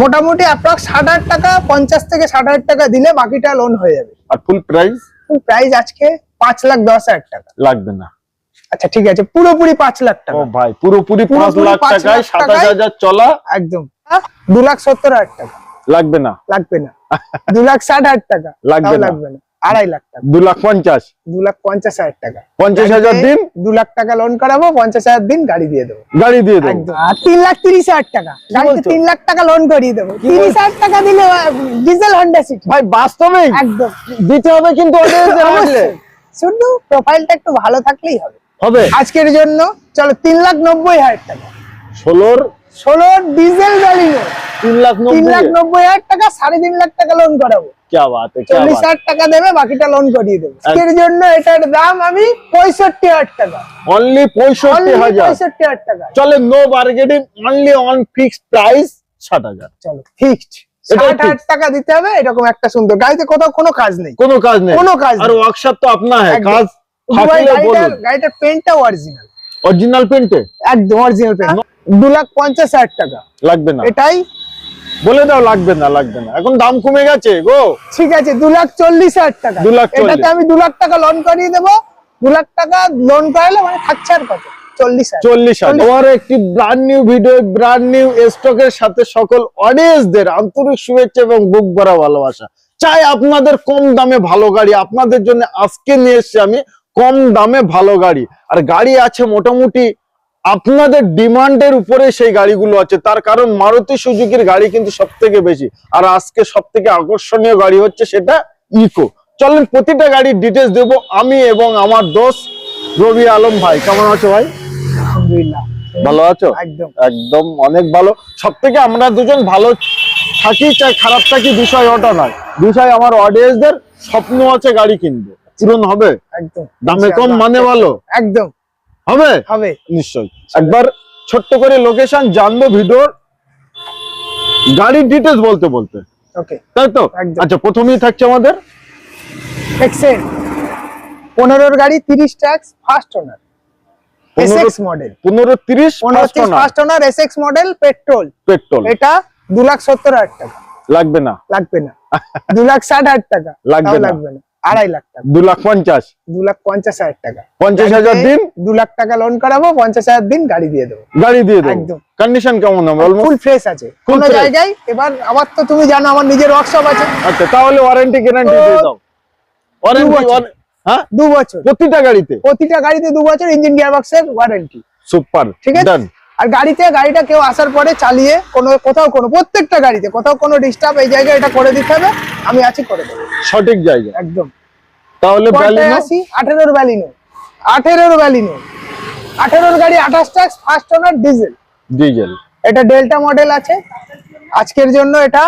মোটামুটি অ্যাপ্রক্স ষাট হাজার টাকা পঞ্চাশ থেকে ষাট হাজার টাকা দিলে বাকিটা লোন হয়ে যাবে। আর ফুল প্রাইস ফুল প্রাইস আজকে পাঁচ লাখ দশ হাজার টাকা। লাগবে না। আচ্ছা ঠিক আছে পুরোপুরি পাঁচ লাখ ও টাকা ভাই পুরোপুরি পাঁচ লাখ টাকায় সাতাশ হাজার চলা? একদম। দু লাখ সত্তর হাজার টাকা। লাগবে না। লাগবে না। দু লাখ ষাট হাজার টাকা। লাগবে লাগবে না। আড়াই লাখ টাকা। দু লাখ পঞ্চাশ। দু লাখ পঞ্চাশ হাজার টাকা। পঞ্চাশ হাজার দিন? দু লাখ টাকা লোন করাবো পঞ্চাশ হাজার দিন গাড়ি দিয়ে দেবো। গাড়ি দিয়ে দেবো। তিন লাখ তিরিশ হাজার টাকা। তিন লাখ টাকা লোন করিয়ে দেবো। তিরিশ হাজার টাকা দিলে ডিজেল হন্ডা সিটি ভাই বাস্তবে একদম। দিতে হবে কিন্তু শুধু প্রোফাইলটা একটু ভালো থাকলেই হবে। হবে। আজকের জন্য চলো তিন লাখ নব্বই হাজার টাকা। ষোলোর? ষোলোর ডিজেল গাড়ি তিন লাখ তিন লাখ নব্বই হাজার টাকা সাড়ে তিন লাখ টাকা লোন করাবো। চল্লিশ হাজার টাকা দেবে বাকিটা লোন করিয়ে দেবো। জন্য এটার দাম আমি পঁয়ষট্টি হাজার টাকা। অনলি পঁয়ষট্টি হাজার। পঁয়ষট্টি হাজার টাকা। চলে no bargaining only on fixed price ষাট হাজার। চলো ফিক্সড ষাট হাজার টাকা দিতে হবে এরকম একটা সুন্দর গাড়িতে কোথাও কোনো কাজ নেই। কোনো কাজ নেই। কোনো কাজ আর ওয়ার্কশপ তো আপনা হ্যাঁ কাজ গাড়িটার বলুন। গাড়িটার পেনটা অরিজিনাল অরিজিনাল পেন্টে একদম অরিজিনাল পেন দু লাখ পঞ্চাশ হাজার টাকা। লাগবে না। এটাই বলে দাও লাগবে না লাগবে না। এখন দাম কমে গেছে গো। ঠিক আছে দু লাখ চল্লিশ হাজার টাকা। দু লাখ। এটাতে আমি দু লাখ টাকা লোন করিয়ে দেবো। দু লাখ টাকা লোন করালে মানে থাকছে আর কত? চল্লিশ একটি brand new video brand new স্টকের সাথে সকল অডিয়েন্সদের আন্তরিক শুভেচ্ছা এবং বুক ভরা ভালোবাসা। চাই আপনাদের কম দামে ভালো গাড়ি আপনাদের জন্য আজকে নিয়ে এসেছি আমি কম দামে ভালো গাড়ি। আর গাড়ি আছে মোটামুটি আপনাদের ডিমান্ডের উপরে সেই গাড়িগুলো আছে। তার কারণ মারুতি সুজুকির গাড়ি কিন্তু সব থেকে বেশি। আর আজকে সব থেকে আকর্ষণীয় গাড়ি হচ্ছে সেটা ইকো। চলেন প্রতিটা গাড়ির ডিটেলস দেবো আমি এবং আমার দোষ রবি আলম ভাই। কেমন আছো ভাই? আলহামদুলিল্লাহ। ভালো আছো? একদম। একদম অনেক ভালো। সব থেকে আমরা দুজন ভালো থাকি চাই খারাপ থাকি বিষয় ওটা নয়। বিষয় আমার অডিয়েন্সদের স্বপ্ন আছে গাড়ি কিনবে। পূরণ হবে? একদম। দামে কম মানে ভালো? একদম। হবে? হবে। নিশ্চয়ই। একবার ছোট্ট করে লোকেশন জানব ভিডিওর। গাড়ির ডিটেলস বলতে বলতে। ওকে। তাই তো? আচ্ছা প্রথমেই থাকছে আমাদের? এক্সেল পনেরোর গাড়ি তিরিশ tax first owner SX model পনেরো তিরিশ পনেরো first owner SX model petrol petrol এটা দু লাখ সত্তর হাজার টাকা। লাগবে না। লাগবে না। দু লাখ ষাট হাজার টাকা। লাগবে না। লাগবে না। আড়াই লাখ টাকা। দু লাখ পঞ্চাশ। দু লাখ পঞ্চাশ হাজার টাকা। পঞ্চাশ হাজার দিন? দু লাখ টাকা লোন করাবো পঞ্চাশ হাজার দিন গাড়ি দিয়ে দেবো। গাড়ি দিয়ে দেবো। একদম। কন্ডিশন কেমন হবে? ফুল ফ্রেশ আছে। কোনো? জায়গায় এবার আমার তো তুমি জানো আমার নিজের ওয়ার্কশপ আছে। আচ্ছা তাহলে ওয়ারেন্টি গ্যারান্টি দিয়ে দাও। ওয়ারেন্টি হ্যাঁ? দু বছর। প্রতিটা গাড়িতে? প্রতিটা গাড়িতে দু বছর ইঞ্জিন গিয়ার বক্সের ওয়ারেন্টি সুপার ঠিক আছে? আর গাড়িতে গাড়িটা কেউ আসার পরে চালিয়ে কোনো কোথাও কোনো প্রত্যেকটা গাড়িতে কোথাও কোনো ডিস্টার্ব এই জায়গায় এটা করে দিতে হবে আমি আছি করে দেবো। সঠিক জায়গা একদম। তাহলে ব্যালিনো আসি আঠেরোর ভ্যালিনো আঠেরোর ভ্যালিনো আঠেরোর গাড়ি আঠাশ tax first owner diesel diesel এটা ডেল্টা মডেল আছে। আজকের জন্য এটা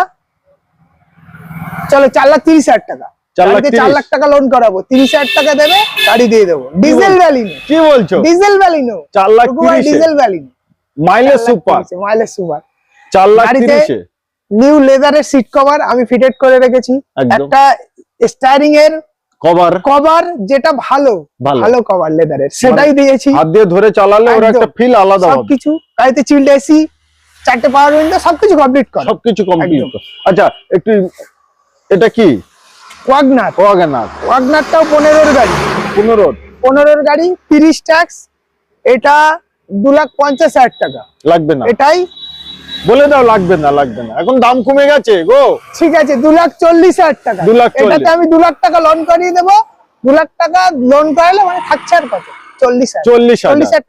চলো চার লাখ তিরিশ হাজার টাকা। চার লাখ টাকা লোন করাবো তিরিশ হাজার টাকা দেবে গাড়ি দিয়ে দেবো। ডিজেল ভ্যালিনো কি বলছো? ডিজেল ভ্যালিনো চার lakh? Diesel ভ্যালিনো mileage super. Mileage super. চার লাখ গাড়িতে তিরিশে। নিউ লেদারের সিট কভার আমি ফিটেড করে রেখেছি। একটা স্টারিং এর কভার কভার যেটা ভালো ভালো। কভার লেদারের সেটাই দিয়েছি। হাত দিয়ে ধরে চালালে ওর একটা ফিল আলাদা হবে। সবকিছু। গাড়িতে চিল্ড এসি চারটে পাওয়ার উইন্ডো সবকিছু কমপ্লিট করা। সবকিছু কমপ্লিট। আচ্ছা একটু এটা কি? ওয়াগনার ওয়াগানার ওয়াগনারটাও পনেরোর গাড়ি। পনেরো পনেরোর গাড়ি তিরিশ ট্যাক্স এটা দু লাখ পঞ্চাশ হাজার টাকা। লাগবে না। এটাই? বলে দাও লাগবে না লাগবে না। এখন দাম কমে গেছে গো। ঠিক আছে দু লাখ চল্লিশ হাজার টাকা। দু লাখ এটাতে আমি দু লাখ টাকা লোন করিয়ে দেবো। দু লাখ টাকা লোন করালে মানে থাকছে আর কত? চল্লিশ চল্লিশ চল্লিশ হাজার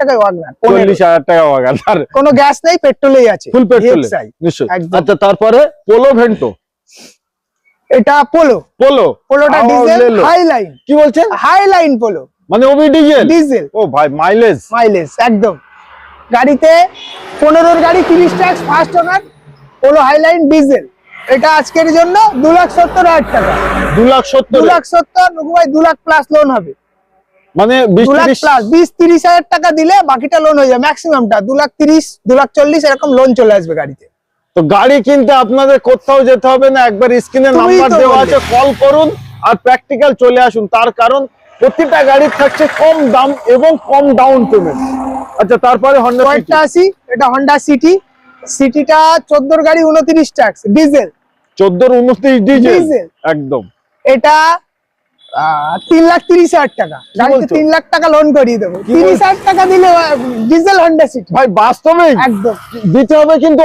চল্লিশ হাজার টাকা কোনো গ্যাস নেই পেট্রোলেই আছে। ফুল পেট্রোল নিশ্চয়ই। আচ্ছা তারপরে পোলো ভেন্টো এটা পোলো পোলো পোলোটা ডিজেল হাই লাইন কি বলছেন? হাই লাইন পোলো মানে ওবি ডিজেল ডিজেল ও ভাই মাইলেজ মাইলেজ একদম। গাড়িতে পনেরোর গাড়ি তিরিশ tax first owner Polo highline diesel. এটা আজকের জন্য দু লাখ সত্তর হাজার টাকা। দু লাখ দু সত্তর লাখ সত্তর ভাই দু লাখ প্লাস লোন হবে। মানে বিশ দু লাখ তিরিশ? হাজার টাকা দিলে বাকিটা লোন হয়ে যাবে ম্যাক্সিমামটা দু লাখ তিরিশ দু লাখ চল্লিশ এরকম লোন চলে আসবে গাড়িতে। তো গাড়ি কিনতে আপনাদের কোথাও যেতে হবে না একবার স্ক্রিনে নাম্বার দেওয়া আছে কল করুন আর প্র্যাকটিক্যাল চলে আসুন। তার কারণ প্রতিটা গাড়ির থাকছে কম দাম এবং কম ডাউন পেমেন্ট আচ্ছা তারপরে হন্ডা কয়েকটা আসি এটা হন্ডা সিটি সিটিটা চোদ্দোর গাড়ি উনত্রিশ ট্যাক্স ডিজেল চোদ্দোর উনত্রিশ ডিজেল ডিজেল একদম। এটা তিন লাখ তিরিশ হাজার টাকা। গাড়িতে তিন লাখ টাকা লোন করিয়ে দেবো। তিরিশ হাজার টাকা দিলে ডিজেল হন্ডা সিটি ভাই বাস্তবে একদম। দিতে হবে কিন্তু।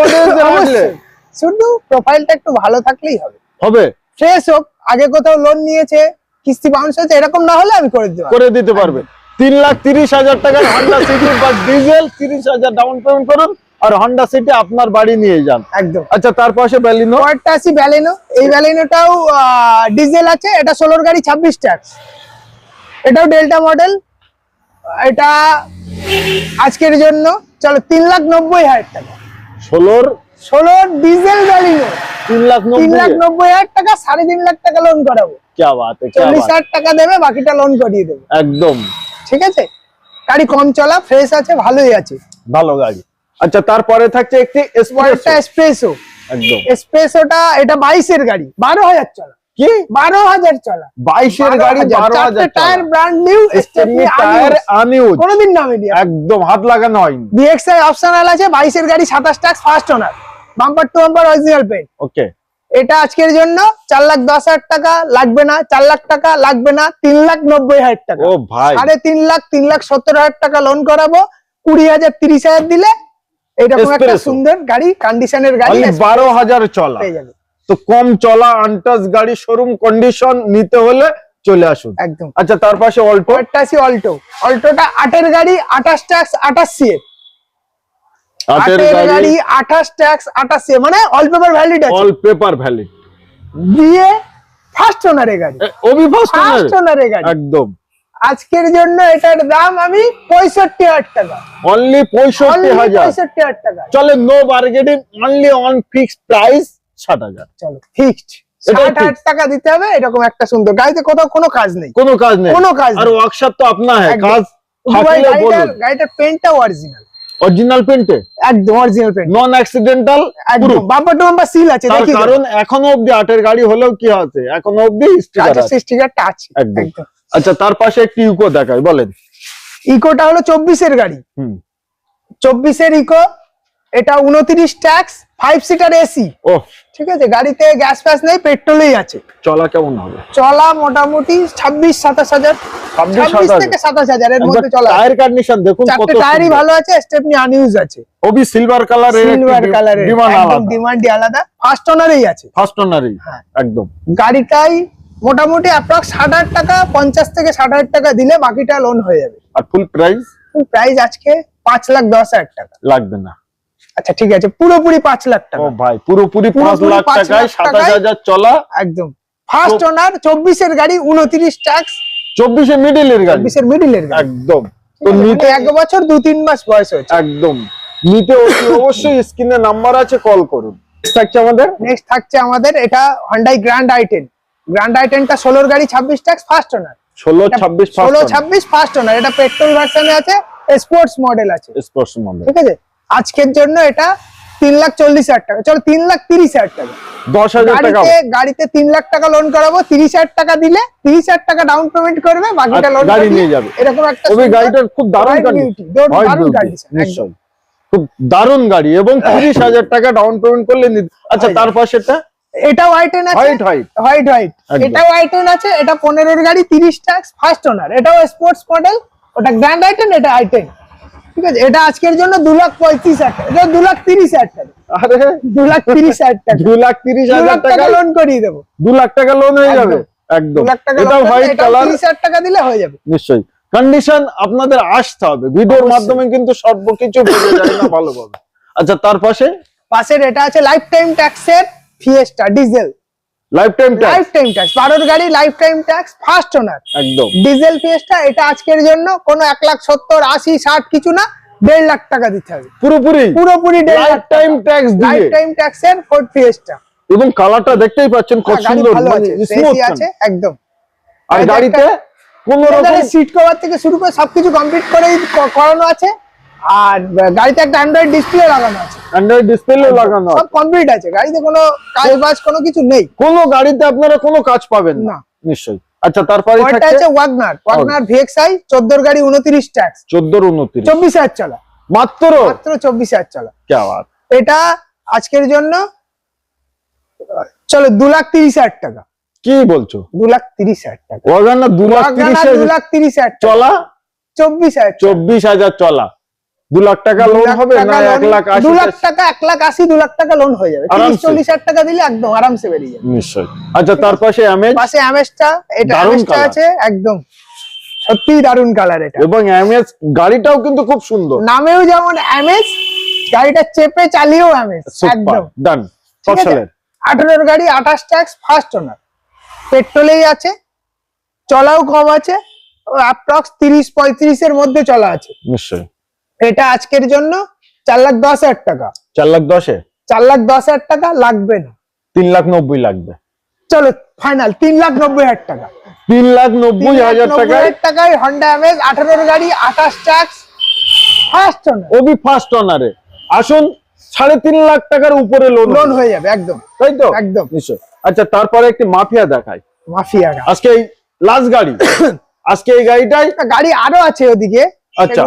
শুধু প্রোফাইলটা একটু ভালো থাকলেই হবে। হবে? ফ্রেশ হোক আগে কোথাও লোন নিয়েছে কিস্তি বাউন্স হয়েছে এরকম না হলে আমি করে দিতে করে দিতে পারবে। তিন লাখ তিরিশ হাজার টাকার হন্ডা সিটি বা ডিজেল তিরিশ হাজার ডাউন পেমেন্ট করুন আর হন্ডা সিটি আপনার বাড়ি নিয়ে যান। একদম। আচ্ছা তার পাশে ব্যালিনো পরেরটা আছে ব্যালেনো এই ব্যালেনোটাও ডিজেল আছে এটা ষোলোর গাড়ি ছাব্বিশ ট্যাক্স এটাও ডেল্টা মডেল এটা আজকের জন্য চলো তিন লাখ নব্বই হাজার টাকা। ষোলোর? ষোলোর ডিজেল ব্যালিনো তিন লাখ তিন লাখ নব্বই হাজার টাকা সাড়ে তিন লাখ টাকা লোন করাবো। বাত চল্লিশ হাজার টাকা দেবে বাকিটা লোন করিয়ে দেবো। একদম। ঠিক আছে? গাড়ি কম চলা ফ্রেশ আছে ভালোই আছে। ভালো গাড়ি। আচ্ছা তারপরে থাকছে একটি পরেরটা এসপ্রেসো এসপ্রেসো একদম। এসপ্রেসোটা এটা বাইশের গাড়ি বারো হাজার চলা। কি? বারো হাজার চলা। বাইশের গাড়ি বারো হাজার টায়ার ব্র্যান্ড নিউ টায়ার আনিউজ কোনোদিন নামেনি একদম হাত লাগানো হয়নি। ডিএক্সআই অপশনাল আছে বাইশের গাড়ি সাতাশ tax first owner bumper to bumper original paint okay এটা আজকের জন্য চার লাখ দশ হাজার টাকা লাগবে না চার লাখ টাকা লাগবে না তিন লাখ নব্বই হাজার টাকা। ও ভাই। সাড়ে তিন লাখ তিন লাখ সত্তর হাজার টাকা লোন করাবো কুড়ি হাজার তিরিশ হাজার দিলে এরকম একটা। সুন্দর গাড়ি কন্ডিশনের গাড়ি বারো হাজার চলা। তো কম চলা আনটাস গাড়ি শোরুম কন্ডিশন নিতে হলে চলে আসুন। একদম। আচ্ছা তার পাশে অল্টো অল্টো অল্টোটা আটের গাড়ি আঠাশ ট্যাক্স আঠাশ সিএ আটের আটের গাড়ি গাড়ি আঠাশ ট্যাক্স আঠাশ সিএ মানে অল পেপার ভ্যালিড আছে। অল পেপার ভ্যালি দিয়ে ফার্স্ট ওনারের গাড়ি। অভিভাষ্ট ফার্স্ট ওনারের গাড়ি। একদম। আজকের জন্য এটার দাম আমি পঁয়ষট্টি হাজার টাকা। অনলি পঁয়ষট্টি হাজার। পঁয়ষট্টি হাজার টাকা। চলে no bargaining only on fixed price ষাট হাজার। চলো ফিক্সড ষাট হাজার টাকা দিতে হবে এরকম একটা সুন্দর গাড়িতে কোথাও কোনো কাজ নেই। কোনো কাজ নেই। কোনো কাজ আর ওয়ার্কশপ তো আপনা হ্যাঁ। কাজ গাড়িটার পেন্টটা অরিজিনাল অরিজিনাল পেন্টে একদম অরিজিনাল প্রিন্ট নন অ্যাক্সিডেন্টাল একদম। বাম্পার টু বাম্পার সিল আছে দেখি কারণ এখনও অবধি আটের গাড়ি হলেও কি আছে? এখনও অব্দি স্টিকার আছে স্টিকারটা আছে একদম। আচ্ছা তার পাশে একটি ইকো দেখায় বলেন। ইকোটা হলো চব্বিশের গাড়ি। হুম। চব্বিশের ইকো এটা উনত্রিশ ট্যাক্স ফাইভ সিটার এসি ও ঠিক আছে? গাড়িতে গ্যাস ফ্যাস নেই পেট্রোলই আছে। চলা কেমন হবে? চলা মোটামুটি ছাব্বিশ সাতাশ হাজার। ছাব্বিশ থেকে সাতাশ হাজার এর মধ্যে চলা। টায়ার কন্ডিশন দেখুন চারটে টায়ারই ভালো আছে স্টেপনি আনইউজ আছে। ওবি সিলভার কালারের সিলভার কালারের একদম আলাদা। ডিমান্ডই আলাদা। ফার্স্ট ওনারই আছে। ফার্স্ট ওনারই হ্যাঁ। একদম। গাড়িটাই মোটামুটি অ্যাপ্রক্স ষাট হাজার টাকা পঞ্চাশ থেকে ষাট হাজার টাকা দিলে বাকিটা লোন হয়ে যাবে। আর ফুল প্রাইস প্রাইস আজকে পাঁচ লাখ দশ হাজার টাকা। লাগবে না। আচ্ছা ঠিক আছে পুরোপুরি পাঁচ লাখ ও টাকা ভাই পুরোপুরি পাঁচ লাখ টাকায় সাতাশ হাজার চলা। একদম। ফার্স্ট ওনার চব্বিশের গাড়ি উনত্রিশ ট্যাক্স চব্বিশে মিডিলের গাড়ি। চব্বিশের মিডিলের গাড়ি। একদম। তো তো নিতে এক বছর দু তিন মাস বয়স হয়েছে। একদম। নিতে অবশ্যই স্ক্রিনে নাম্বার আছে কল করুন। থাকছে আমাদের? নেক্সট থাকছে আমাদের এটা Hyundai grand i ten grand আইটেনটা ষোলোর গাড়ি ছাব্বিশ ট্যাক্স ফার্স্ট ওনার ষোলো ছাব্বিশ ষোলো ছাব্বিশ ফার্স্ট ওনার এটা পেট্রোল ভার্সনে আছে স্পোর্টস মডেল আছে। স্পর্শ মডেল ঠিক আছে? আজকের জন্য এটা তিন লাখ চল্লিশ হাজার টাকা। চলো তিন লাখ তিরিশ হাজার টাকা। দশ হাজার গাড়িতে গাড়িতে তিন লাখ টাকা লোন করাবো তিরিশ হাজার টাকা দিলে তিরিশ হাজার টাকা ডাউন পেমেন্ট করবে বাকিটা লোন গাড়ি নিয়ে যাবে। এরকম একটা গাড়িটার খুব দারুণ একদম। খুব দারুণ গাড়ি এবং তিরিশ হাজার টাকা ডাউন পেমেন্ট করলে আচ্ছা হয়ে। তার পাশেটা এটাও আইটেন আছে। White white white white. এটাও আইটেন আছে এটা পনেরোর গাড়ি তিরিশ ট্যাক্স ফার্স্ট ওনার এটাও স্পোর্টস মডেল ওটা গ্র্যান্ড আইটেন এটা আইটেন ঠিক আছে? এটা আজকের জন্য দু লাখ পঁয়ত্রিশ হাজার এটা দু লাখ তিরিশ হাজার টাকা। আরে দু লাখ তিরিশ হাজার টাকা। দু লাখ তিরিশ হাজার টাকা টাকা লোন করিয়ে দেবো। দু লাখ টাকা লোন হয়ে যাবে? একদম। লাখ হোয়াইট কালার তিরিশ হাজার টাকা দিলে হয়ে যাবে। নিশ্চয়ই। কন্ডিশন আপনাদের আসতে হবে। ভিডিওর মাধ্যমে কিন্তু সর্বকিছু বোঝা যায় না ভালোভাবে। আচ্ছা তার পাশে? পাশের এটা আছে লাইফ টাইম ট্যাক্সের Fiesta diesel life time life time tax বারোর গাড়ি life time tax first owner একদম। ডিজেল ফিয়েস্টা এটা আজকের জন্য কোনো এক লাখ সত্তর আশি ষাট কিছু না দেড় লাখ টাকা দিতে হবে। পুরোপুরি? পুরোপুরি দেড় life lakh time tax life দিয়ে? টাইম ট্যাক্সের ফোর্ড ফিয়েস্টা এবং কালারটা দেখতেই পাচ্ছেন কত সুন্দর ভালো মানে আছে স্মুথ আছে একদম। আর গাড়িতে কোন রকম সিট কভার থেকে শুরু করে সবকিছু কমপ্লিট করেই করানো আছে। আর গাড়িতে একটা অ্যান্ড্রয়েড ডিসপ্লে লাগানো আছে। অ্যান্ড্রয়েড ডিসপ্লে লাগানো সব কমপ্লিট আছে। গাড়িতে কোনো কাজ বাজ কোনো কিছু নেই। কোন গাড়িতে আপনারা কোনো কাজ পাবেন না। নিশ্চয়ই। আচ্ছা তারপরে থাকছে আছে ওয়াগনার ওয়াগনার ভিএক্সআই চোদ্দোর গাড়ি উনত্রিশ ট্যাক্স চোদ্দোর উনত্রিশ। চব্বিশ হাজার চলা। মাত্র? মাত্র চব্বিশ হাজার চলা। কে আবার? এটা আজকের জন্য চলো দু লাখ তিরিশ হাজার টাকা। কি বলছো? দু লাখ তিরিশ হাজার টাকা। ওয়াগানা দু লাখ তিরিশ দু হাজার চলা? চব্বিশ হাজার টাকা। চব্বিশ হাজার চলা। দু লাখ টাকা লোন হবে না এক লাখ আশি দু লাখ টাকা এক লাখ আশি দু লাখ টাকা লোন হয়ে যাবে। তিরিশ চল্লিশ হাজার টাকা দিলে একদম আরামসে বেরিয়ে যাবে। নিশ্চয় আচ্ছা তার পাশে অ্যামেজ পাশে অ্যামেজটা এটা অ্যামেজটা আছে একদম। সত্যি দারুণ কালার এটা। এবং অ্যামেজ গাড়িটাও কিন্তু খুব সুন্দর। নামেও যেমন অ্যামেজ গাড়িটা চেপে চালিয়েও অ্যামেজ একদম। ডান ফসলের আঠারোর গাড়ি আঠাশ ট্যাক্স ফার্স্ট ওনার পেট্রোলেই আছে চলাও কম আছে অ্যাপ্রক্স তিরিশ পঁয়ত্রিশের মধ্যে চলা আছে। নিশ্চয়ই। এটা আজকের জন্য চার লাখ দশ হাজার টাকা। চার লাখ দশে? চার লাখ দশ হাজার টাকা লাগবে না। তিন লাখ নব্বই লাগবে। চলো ফাইনাল তিন লাখ নব্বই হাজার টাকা। তিন লাখ নব্বই হাজার টাকায় টাকায় হন্ডা অ্যামেজ আঠারোর গাড়ি আঠাশ ট্যাক্স ফার্স্ট ওনার ওবি ফার্স্ট অনারে আসুন সাড়ে তিন লাখ টাকার উপরে লোন লোন হয়ে যাবে একদম। তাই তো? একদম। নিশ্চয়। আচ্ছা তারপরে একটি মাফিয়া দেখাই। মাফিয়া আজকে এই লাস্ট গাড়ি। আজকে এই গাড়িটাই গাড়ি আরও আছে ওদিকে। আচ্ছা।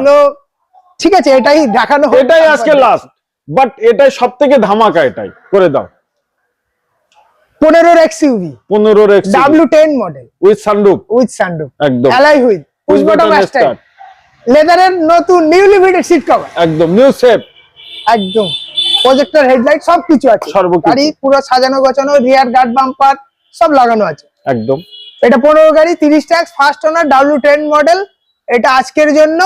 ঠিক আছে এটাই দেখানো এটাই আজকে লাস্ট বাট এটাই সব থেকে ধামাকা এটাই। করে দাও। পনেরোর এক্স ইউভি পনেরোর X W ten model with sunroof with sunroof একদম। Alloy with push button button লেদারের নতুন নিউলি ফিটেড সিট কভার একদম নিউ সেফ একদম। প্রজেক্টর হেডলাইট সব কিছু আছে। সর্বকিছু। গাড়ি পুরো সাজানো গোছানো রিয়ার গার্ড বাম্পার সব লাগানো আছে। একদম। এটা পনেরো গাড়ি তিরিশ tax first owner W ten model এটা আজকের জন্য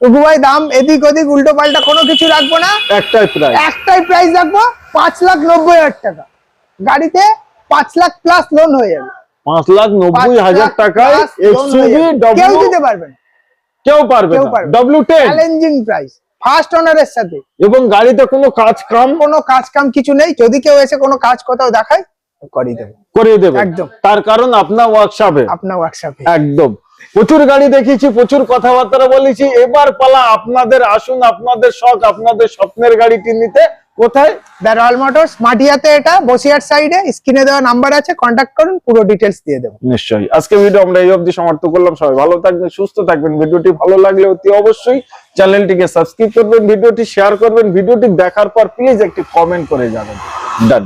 রঘুভাই দাম এদিক ওদিক উল্টো পাল্টা কোনো কিছু রাখব না। একটাই প্রাইস একটাই প্রাইস রাখব পাঁচ লাখ নব্বই হাজার টাকা। গাড়িতে পাঁচ লাখ প্লাস লোন হয়ে যাবে। পাঁচ লাখ নব্বই হাজার টাকায়। কেউ দিতে পারবে না। কেউ পারবে। W ten challenging price first ওনারের সাথে। এবং গাড়িতে কোনো কাজ কাম কোনো কাজ কাম কিছু নেই। যদি কেউ এসে কোনো কাজ কোথাও দেখায় করিয়ে দেবে। করিয়ে দেবে। একদম। তার কারণ আপনার ওয়ার্কশপে আপনার ওয়ার্কশপে একদম। প্রচুর গাড়ি দেখিয়েছি প্রচুর কথাবার্তা বলেছি। এবার পালা আপনাদের আসুন আপনাদের শখ আপনাদের স্বপ্নের গাড়িটি নিতে। কোথায়? দ্য রয়্যাল মোটরস মাটিয়াতে এটা বসিয়ার সাইডে স্ক্রিনে দেওয়া নাম্বার আছে কন্ট্যাক্ট করুন পুরো ডিটেলস দিয়ে দেবো। নিশ্চয়ই। আজকে ভিডিও আমরা এই অবধি সমাপ্ত করলাম। সবাই ভালো থাকবেন সুস্থ থাকবেন। ভিডিওটি ভালো লাগলে অতি অবশ্যই চ্যানেলটিকে সাবস্ক্রাইব করবেন ভিডিওটি শেয়ার করবেন। ভিডিওটি দেখার পর প্লিজ একটি কমেন্ট করে যাবেন ডান